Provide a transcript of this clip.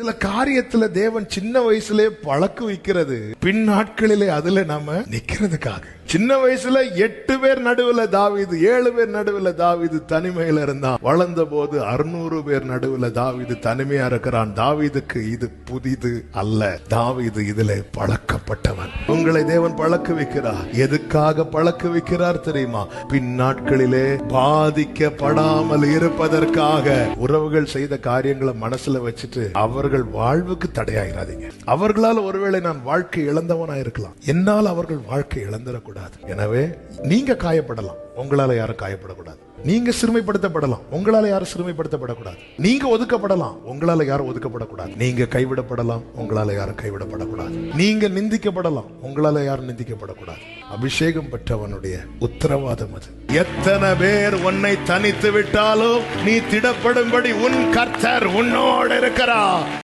சில காரியத்துல தேவன் சின்ன வயசுலயே பழக்கு வைக்கிறது பின் நாட்களிலே அதுல நாம நிக்கிறதுக்காக. சின்ன வயசுல எட்டு பேர் நடுவுல தாவிது ஏழு பேர் நடுவுல தாவிது தனிமையில இருந்தான். வளர்ந்த போது அறுநூறு பேர் நடுவுல தாவிது தனிமையா இருக்கிறான். தாவீதுக்கு இது புதிது அல்ல. தாவீது இதுல பழக்கப்பட்டவன். உங்களை தேவன் பழக்க வைக்கிறார் எதுக்காக பழக்க வைக்கிறார் தெரியுமா? பின் நாட்களிலே பாதிக்கப்படாமல் இருப்பதற்காக. உறவுகள் செய்த காரியங்களை மனசுல வச்சுட்டு அவர்கள் வாழ்வுக்கு தடையாயிராதீங்க. அவர்களால் ஒருவேளை நான் வாழ்க்கை இழந்தவனா இருக்கலாம். என்னால் அவர்கள் வாழ்க்கை இழந்துடக்கூடாது. எனவே நீங்க காயப்படலாம். உங்களால யாரும் காயப்படக்கூடாது. நீங்க சிறுமைப்படுத்தப்படலாம். உங்களால யாரும் சிறுமைப்படுத்தப்படக்கூடாது. நீங்க ஒதுக்கப்படலாம். உங்களால யாரும் ஒதுக்கப்படக்கூடாது. நீங்க கைவிடப்படலாம். உங்களால யாரும் கைவிடப்படக்கூடாது. நீங்க நிந்திக்கப்படலாம். உங்களால யாரும் நிந்திக்கப்படக்கூடாது. அபிஷேகம் பெற்றவனுடைய உத்தரவாதம் அது. எத்தனை பேர் உன்னை தனித்து விட்டாலும் நீ திடப்படும்படி உன் கர்த்தர் உன்னோடு இருக்கிறார்.